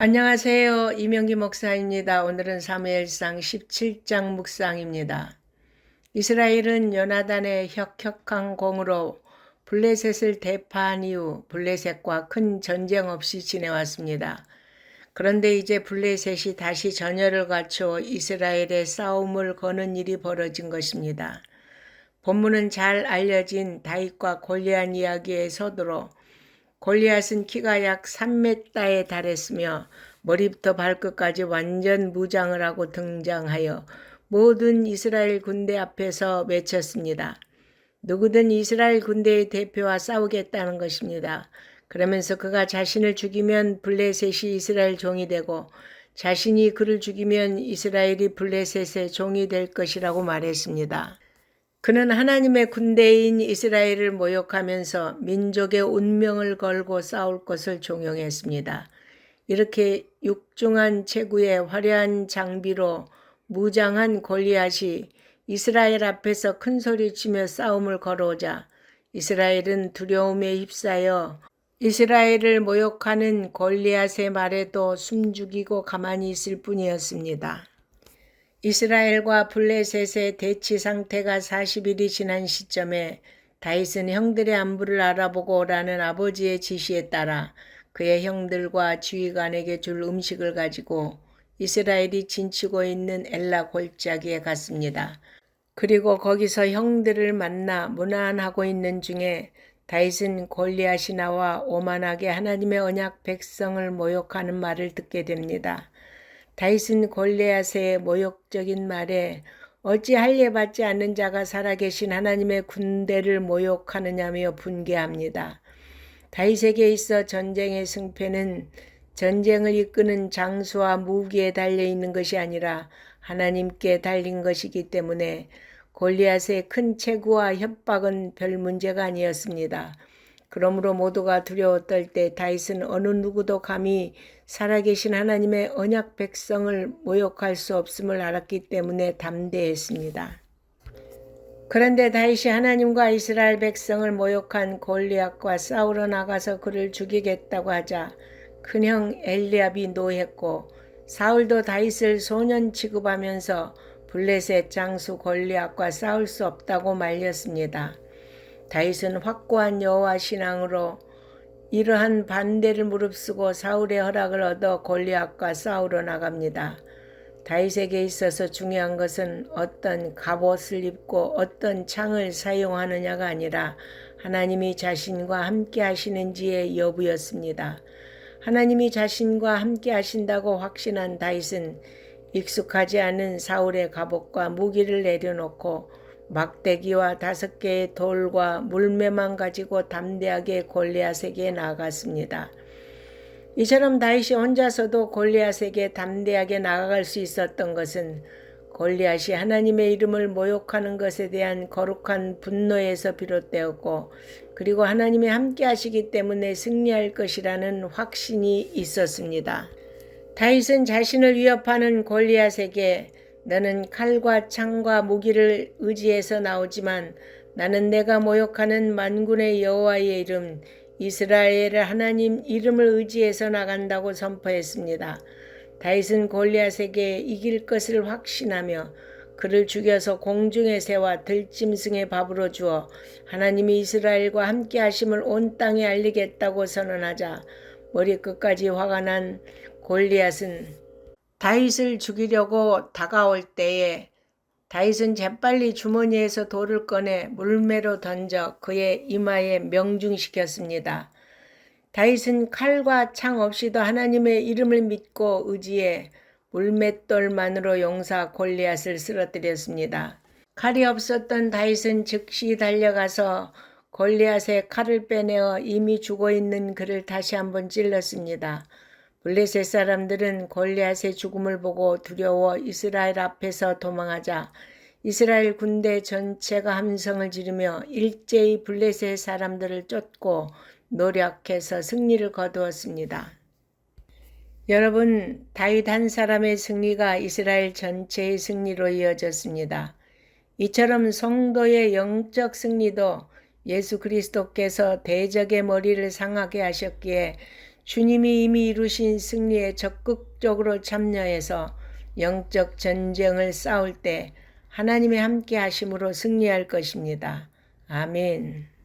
안녕하세요. 이명기 목사입니다. 오늘은 사무엘상 17장 묵상입니다. 이스라엘은 요나단의 혁혁한 공으로 블레셋을 대파한 이후 블레셋과 큰 전쟁 없이 지내왔습니다. 그런데 이제 블레셋이 다시 전열을 갖추어 이스라엘의 싸움을 거는 일이 벌어진 것입니다. 본문은 잘 알려진 다윗과 골리앗 이야기의 서두로 골리앗은 키가 약 3m에 달했으며 머리부터 발끝까지 완전 무장을 하고 등장하여 모든 이스라엘 군대 앞에서 외쳤습니다. 누구든 이스라엘 군대의 대표와 싸우겠다는 것입니다. 그러면서 그가 자신을 죽이면 블레셋이 이스라엘 종이 되고 자신이 그를 죽이면 이스라엘이 블레셋의 종이 될 것이라고 말했습니다. 그는 하나님의 군대인 이스라엘을 모욕하면서 민족의 운명을 걸고 싸울 것을 종용했습니다. 이렇게 육중한 체구의 화려한 장비로 무장한 골리앗이 이스라엘 앞에서 큰 소리치며 싸움을 걸어오자 이스라엘은 두려움에 휩싸여 이스라엘을 모욕하는 골리앗의 말에도 숨죽이고 가만히 있을 뿐이었습니다. 이스라엘과 블레셋의 대치 상태가 40일이 지난 시점에 다윗은 형들의 안부를 알아보고 오라는 아버지의 지시에 따라 그의 형들과 지휘관에게 줄 음식을 가지고 이스라엘이 진치고 있는 엘라 골짜기에 갔습니다. 그리고 거기서 형들을 만나 무난하고 있는 중에 다윗은 골리앗이 나와 오만하게 하나님의 언약 백성을 모욕하는 말을 듣게 됩니다. 다윗은 골리앗의 모욕적인 말에 어찌 할례 받지 않는 자가 살아계신 하나님의 군대를 모욕하느냐며 분개합니다. 다윗에게 있어 전쟁의 승패는 전쟁을 이끄는 장수와 무기에 달려 있는 것이 아니라 하나님께 달린 것이기 때문에 골리앗의 큰 체구와 협박은 별 문제가 아니었습니다. 그러므로 모두가 두려워 떨때 다윗은 어느 누구도 감히 살아계신 하나님의 언약 백성을 모욕할 수 없음을 알았기 때문에 담대했습니다. 그런데 다윗이 하나님과 이스라엘 백성을 모욕한 골리앗과 싸우러 나가서 그를 죽이겠다고 하자 큰형 엘리압이 노했고 사울도 다윗을 소년 취급하면서 블레셋 장수 골리앗과 싸울 수 없다고 말렸습니다. 다윗은 확고한 여호와 신앙으로 이러한 반대를 무릅쓰고 사울의 허락을 얻어 골리앗과 싸우러 나갑니다. 다윗에게 있어서 중요한 것은 어떤 갑옷을 입고 어떤 창을 사용하느냐가 아니라 하나님이 자신과 함께 하시는지의 여부였습니다. 하나님이 자신과 함께 하신다고 확신한 다윗은 익숙하지 않은 사울의 갑옷과 무기를 내려놓고 막대기와 다섯 개의 돌과 물매만 가지고 담대하게 골리앗에게 나아갔습니다. 이처럼 다윗이 혼자서도 골리앗에게 담대하게 나아갈 수 있었던 것은 골리앗이 하나님의 이름을 모욕하는 것에 대한 거룩한 분노에서 비롯되었고 그리고 하나님이 함께 하시기 때문에 승리할 것이라는 확신이 있었습니다. 다윗은 자신을 위협하는 골리앗에게 너는 칼과 창과 무기를 의지해서 나오지만 나는 내가 모욕하는 만군의 여호와의 이름 이스라엘의 하나님 이름을 의지해서 나간다고 선포했습니다. 다윗은 골리앗에게 이길 것을 확신하며 그를 죽여서 공중에 새와 들짐승의 밥으로 주어 하나님이 이스라엘과 함께 하심을 온 땅에 알리겠다고 선언하자 머리끝까지 화가 난 골리앗은 다윗을 죽이려고 다가올 때에 다윗은 재빨리 주머니에서 돌을 꺼내 물매로 던져 그의 이마에 명중시켰습니다. 다윗은 칼과 창 없이도 하나님의 이름을 믿고 의지해 물맷돌만으로 용사 골리앗을 쓰러뜨렸습니다. 칼이 없었던 다윗은 즉시 달려가서 골리앗의 칼을 빼내어 이미 죽어 있는 그를 다시 한번 찔렀습니다. 블레셋 사람들은 골리앗의 죽음을 보고 두려워 이스라엘 앞에서 도망하자 이스라엘 군대 전체가 함성을 지르며 일제히 블레셋 사람들을 쫓고 노력해서 승리를 거두었습니다. 여러분, 다윗 한 사람의 승리가 이스라엘 전체의 승리로 이어졌습니다. 이처럼 성도의 영적 승리도 예수 그리스도께서 대적의 머리를 상하게 하셨기에 주님이 이미 이루신 승리에 적극적으로 참여해서 영적 전쟁을 싸울 때 하나님의 함께 하심으로 승리할 것입니다. 아멘.